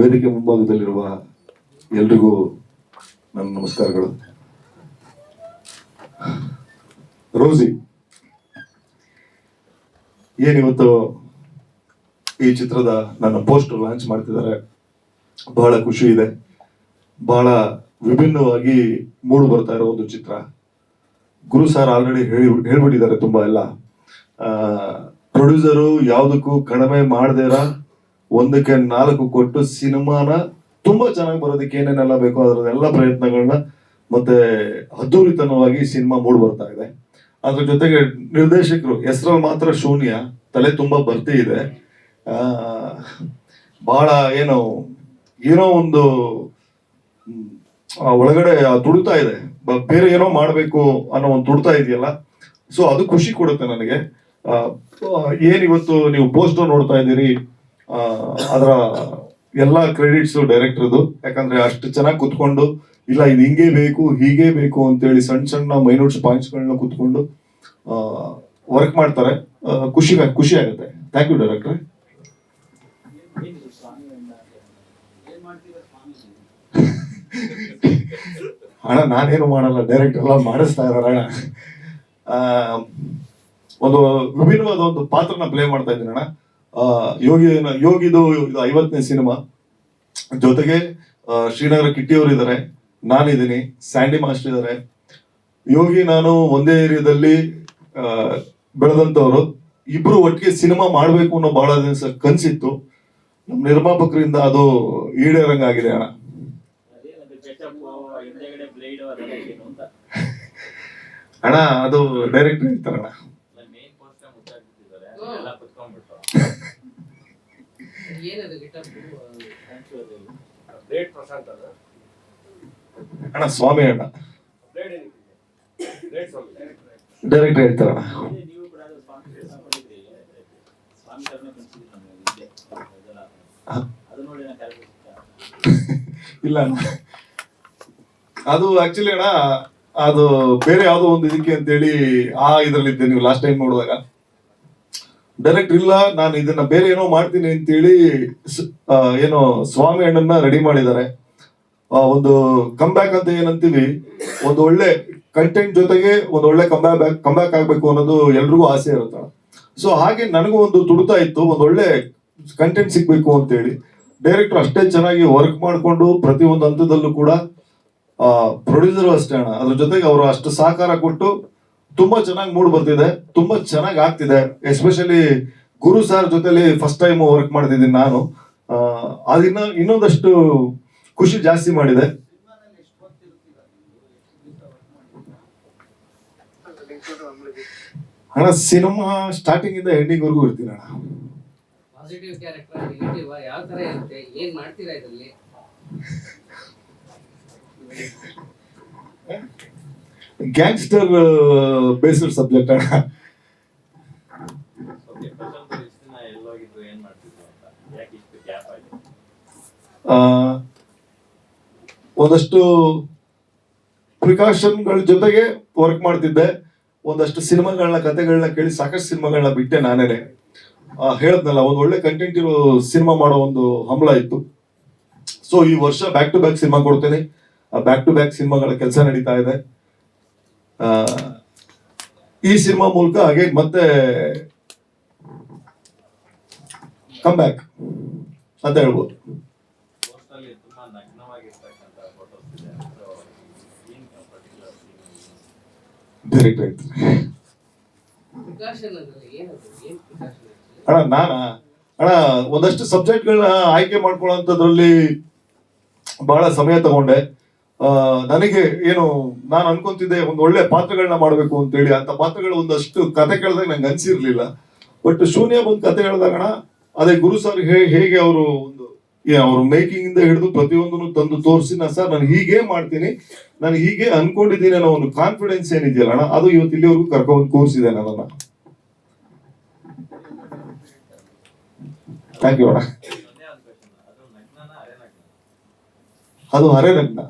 ವೇದಿಕೆ ಮುಂಭಾಗದಲ್ಲಿರುವ ಎಲ್ರಿಗೂ ನನ್ನ ನಮಸ್ಕಾರಗಳು. ರೋಸಿ ಏನಿವತ್ತು ಈ ಚಿತ್ರದ ನನ್ನ ಪೋಸ್ಟರ್ ಲಾಂಚ್ ಮಾಡ್ತಿದ್ದಾರೆ? ಬಹಳ ಖುಷಿ ಇದೆ. ಬಹಳ ವಿಭಿನ್ನವಾಗಿ ಮೂಡು ಬರ್ತಾ ಇರೋ ಒಂದು ಚಿತ್ರ. ಗುರು ಸರ್ ಆಲ್ರೆಡಿ ಹೇಳಿ ಹೇಳ್ಬಿಟ್ಟಿದ್ದಾರೆ ತುಂಬಾ ಎಲ್ಲ. ಪ್ರೊಡ್ಯೂಸರು ಯಾವುದಕ್ಕೂ ಕಡಿಮೆ ಮಾಡದೇರ ಒಂದಕ್ಕೆ ನಾಲ್ಕು ಕೊಟ್ಟು ಸಿನಿಮಾನ ತುಂಬಾ ಚೆನ್ನಾಗಿ ಬರೋದಕ್ಕೆ ಏನೇನೆಲ್ಲ ಬೇಕೋ ಅದರದೆಲ್ಲ ಪ್ರಯತ್ನಗಳನ್ನ ಮತ್ತೆ ಅದ್ದೂರಿತನವಾಗಿ ಸಿನಿಮಾ ಮೂಡ್ ಬರ್ತಾ ಇದೆ. ಅದ್ರ ಜೊತೆಗೆ ನಿರ್ದೇಶಕರು ಹೆಸರಲ್ಲಿ ಮಾತ್ರ ಶೂನ್ಯ, ತಲೆ ತುಂಬಾ ಬರ್ತಿ ಇದೆ. ಬಹಳ ಏನು, ಏನೋ ಒಂದು ಒಳಗಡೆ ತುಡಿತಾ ಇದೆ. ಬೇರೆ ಏನೋ ಮಾಡಬೇಕು ಅನ್ನೋ ಒಂದು ತುಡಿತಾ ಇದೆಯಲ್ಲ, ಸೊ ಅದು ಖುಷಿ ಕೊಡುತ್ತೆ ನನಗೆ. ಏನಿವತ್ತು ನೀವು ಪೋಸ್ಟರ್ ನೋಡ್ತಾ ಇದ್ದೀರಿ? ಅದರ ಎಲ್ಲ ಕ್ರೆಡಿಟ್ಸ್ ಡೈರೆಕ್ಟರ್ದು ಯಾಕಂದ್ರೆ ಅಷ್ಟು ಚೆನ್ನಾಗಿ ಕುತ್ಕೊಂಡು ಇಲ್ಲ ಇದು ಹಿಂಗೆ ಬೇಕು ಹೀಗೆ ಬೇಕು ಅಂತೇಳಿ ಸಣ್ಣ ಸಣ್ಣ ಮೈನ್ಯೂಟ್ಸ್ ಪಾಯಿಂಟ್ಸ್ಗಳನ್ನ ಕುತ್ಕೊಂಡು ವರ್ಕ್ ಮಾಡ್ತಾರೆ. ಖುಷಿ ಖುಷಿ ಆಗುತ್ತೆ. ಥ್ಯಾಂಕ್ ಯು ಡೈರೆಕ್ಟರ್ ಅಣ್ಣ ನಾನೇನು ಮಾಡಲ್ಲ. ಡೈರೆಕ್ಟ್ ಎಲ್ಲ ಮಾಡಿಸ್ತಾ ಆ, ಒಂದು ವಿಭಿನ್ನವಾದ ಒಂದು ಪಾತ್ರನ ಪ್ಲೇ ಮಾಡ್ತಾ ಇದ್ದೀನಿ ಅಣ್ಣ. ಯೋಗಿ ಯೋಗಿದು ಇದು ಐವತ್ತನೇ ಸಿನಿಮಾ. ಜೊತೆಗೆ ಶ್ರೀನಗರ ಕಿಟ್ಟಿಯವರು ಇದ್ದಾರೆ. ನಾನಿದ್ದೀನಿ. ಸ್ಯಾಂಡಿ ಮಾಸ್ಟರ್ ಇದ್ದಾರೆ. ಯೋಗಿ ನಾನು ಒಂದೇ ಏರಿಯಾದಲ್ಲಿ ಆ, ಬೆಳೆದಂತವ್ರು ಇಬ್ರು ಒಟ್ಟಿಗೆ ಸಿನಿಮಾ ಮಾಡ್ಬೇಕು ಅನ್ನೋ ಬಹಳ ದಿವಸ ಕನ್ಸಿತ್ತು. ನಮ್ಮ ನಿರ್ಮಾಪಕರಿಂದ ಅದು ಈಡೇರಂಗಾಗಿದೆ ಅಣ್ಣ. ಅಣ್ಣ ಅದು ಡೈರೆಕ್ಟ್ ಹೇಳ್ತಾರಣ್ಣ. ಏನದು ಗಿಟಾರ್ ಬ್ಲೇಡ್ ಪ್ರಶಾಂತ್ ಅದು ಅಣ್ಣ. ಸ್ವಾಮಿ ಅಣ್ಣ. ಬ್ಲೇಡ್ ಬ್ಲೇಡ್ ಸ್ವಾಮಿ. ಡೈರೆಕ್ಟ್ ಹೇಳ್ತಾರಣ್ಣ ನೀವು ಕೂಡ ಸ್ವಾಮಿ ಕೆಲಸ ಮಾಡಿದ್ರಿ. ಸ್ವಾಮಿ ಸರ್ನೇ ಕನ್ಸಿದ್ರಿ ನಮಗೆ ಹಿಂದೆ ಅದು ನೋಡಿ ನಾನು ಕರೆಕ್ಟ್ ಇಲ್ಲ ಅಣ್ಣ. ಅದು ಆಕ್ಚುಲಿ ಅಣ್ಣ ಅದು ಬೇರೆ ಯಾವುದೋ ಒಂದು ಇದಕ್ಕೆ ಅಂತೇಳಿ ಆ ಇದರಲ್ಲಿದ್ದೆ ನೀವು ಲಾಸ್ಟ್ ಟೈಮ್ ನೋಡಿದಾಗ. ಡೈರೆಕ್ಟ್ ಇಲ್ಲ, ನಾನು ಇದನ್ನ ಬೇರೆ ಏನೋ ಮಾಡ್ತೀನಿ ಅಂತೇಳಿ ಏನೋ ಸ್ವಾಮಿ ಅಣ್ಣನ್ನ ರೆಡಿ ಮಾಡಿದ್ದಾರೆ. ಒಂದು ಒಂದು ಬ್ಯಾಕ್ ಅಂತ ಏನಂತೀವಿ, ಒಂದು ಒಳ್ಳೆ ಕಂಟೆಂಟ್ ಜೊತೆಗೆ ಒಂದು ಒಳ್ಳೆ ಕಂಬ್ಯಾಕ್ ಕಂಬ್ಯಾಕ್ ಆಗ್ಬೇಕು ಅನ್ನೋದು ಎಲ್ರಿಗೂ ಆಸೆ ಇರುತ್ತೆ. ಸೊ ಹಾಗೆ ನನಗೂ ಒಂದು ತುಡುತ ಇತ್ತು, ಒಂದು ಒಳ್ಳೆ ಕಂಟೆಂಟ್ ಸಿಗ್ಬೇಕು ಅಂತೇಳಿ. ಡೈರೆಕ್ಟರ್ ಅಷ್ಟೇ ಚೆನ್ನಾಗಿ ವರ್ಕ್ ಮಾಡಿಕೊಂಡು ಪ್ರತಿ ಒಂದು ಹಂತದಲ್ಲೂ ಕೂಡ ಪ್ರೊಡ್ಯೂಸರು ಅಷ್ಟೇ ಅಣ್ಣ. ಅದ್ರ ಜೊತೆಗೆ ಅವರು ಅಷ್ಟು ಸಹಕಾರ ಕೊಟ್ಟು ತುಂಬಾ ಚೆನ್ನಾಗಿ ಮೂಡ್ ಬರ್ತಿದೆ ತುಂಬಾ ಚೆನ್ನಾಗಿ ಆಗ್ತಿದೆ. ಎಸ್ಪೆಷಲಿ ಗುರು ಸರ್ ಜೊತೆಲಿ ಫಸ್ಟ್ ಟೈಮ್ ವರ್ಕ್ ಮಾಡ್ತಿದ್ದೀನಿ ನಾನು. ಅದನ್ನ ಇನ್ನೊಂದಷ್ಟು ಖುಷಿ ಜಾಸ್ತಿ ಮಾಡಿದೆ. ಅಣ್ಣ ಸಿನಿಮಾ ಸ್ಟಾರ್ಟಿಂಗ್ ಇಂದ ಎಂಡಿಂಗ್ ವರ್ಗೂ ಇರ್ತೀನಿ ಅಣ್ಣ. ಪಾಸಿಟಿವ್ ಕ್ಯಾರೆಕ್ಟರ್ ನೆಗೆಟಿವ್ ಯಾವ ತರ ಇರುತ್ತೆ ಏನ್ ಮಾಡ್ತೀರಾ ಇದರಲ್ಲಿ? ಗ್ಯಾಂಗ್ಸ್ಟರ್ ಬೇಸ್ಡ್ ಸಬ್ಜೆಕ್ಟ್ ಒಂದಷ್ಟು ಪ್ರಿಕಾಷನ್ಗಳ ಜೊತೆಗೆ ವರ್ಕ್ ಮಾಡ್ತಿದ್ದೆ. ಒಂದಷ್ಟು ಸಿನಿಮಾಗಳನ್ನ ಕತೆಗಳನ್ನ ಕೇಳಿ ಸಾಕಷ್ಟು ಸಿನಿಮಾಗಳನ್ನ ಬಿಟ್ಟೆ ನಾನೇನೆ. ಹೇಳದ್ನಲ್ಲ ಒಂದು ಒಳ್ಳೆ ಕಂಟೆಂಟ್ ಇರೋ ಸಿನಿಮಾ ಮಾಡೋ ಒಂದು ಹಂಬಲ ಇತ್ತು. ಸೊ ಈ ವರ್ಷ ಬ್ಯಾಕ್ ಟು ಬ್ಯಾಕ್ ಸಿನಿಮಾ ಕೊಡ್ತೇನೆ. ಬ್ಯಾಕ್ ಟು ಬ್ಯಾಕ್ ಸಿನಿಮಾಗಳ ಕೆಲಸ ನಡೀತಾ ಇದೆ. ಈ ಸಿನಿಮಾ ಮೂಲಕ ಹಾಗೆ ಮತ್ತೆ ಕಮ್ ಬ್ಯಾಕ್ ಅಂತ ಹೇಳ್ಬೋದು. ಡೈರೆಕ್ಟ್ ಅಣ್ಣ ನಾನ? ಅಣ್ಣ ಒಂದಷ್ಟು ಸಬ್ಜೆಕ್ಟ್ಗಳನ್ನ ಆಯ್ಕೆ ಮಾಡ್ಕೊಳ್ಳೋಂಥದ್ರಲ್ಲಿ ಬಹಳ ಸಮಯ ತಗೊಂಡೆ. ನನಗೆ ಏನು ನಾನು ಅನ್ಕೊಂತಿದ್ದೆ ಒಂದು ಒಳ್ಳೆ ಪಾತ್ರಗಳನ್ನ ಮಾಡಬೇಕು ಅಂತೇಳಿ ಅಂತ ಪಾತ್ರಗಳು ಒಂದಷ್ಟು ಕತೆ ಕೇಳಿದಾಗ ನಂಗೆ ಅನ್ಸಿರ್ಲಿಲ್ಲ. ಬಟ್ ಶೂನ್ಯ ಬಂದು ಕತೆ ಹೇಳಿದಾಗಣ ಅದೇ ಗುರು ಸರ್ ಹೇಗೆ ಅವರು ಒಂದು ಅವ್ರ ಮೇಕಿಂಗ್ ಇಂದ ಹಿಡಿದು ಪ್ರತಿಯೊಂದನ್ನು ತಂದು ತೋರಿಸಿ ನಾ ಸರ್ ನಾನು ಹೀಗೆ ಮಾಡ್ತೀನಿ. ನಾನು ಹೀಗೆ ಅನ್ಕೊಂಡಿದ್ದೀನಿ ಅನ್ನೋ ಒಂದು ಕಾನ್ಫಿಡೆನ್ಸ್ ಏನಿದೆಯಲ್ಲ ಅಣ್ಣ, ಅದು ಇವತ್ತು ಇಲ್ಲಿವರೆಗೂ ಕರ್ಕೊಂಡು ಕೂರಿಸಿದೆ ನನ್ನನ್ನ. ಥ್ಯಾಂಕ್ ಯು ಅಣ್ಣ. ಒಂದೇ ಒಂದು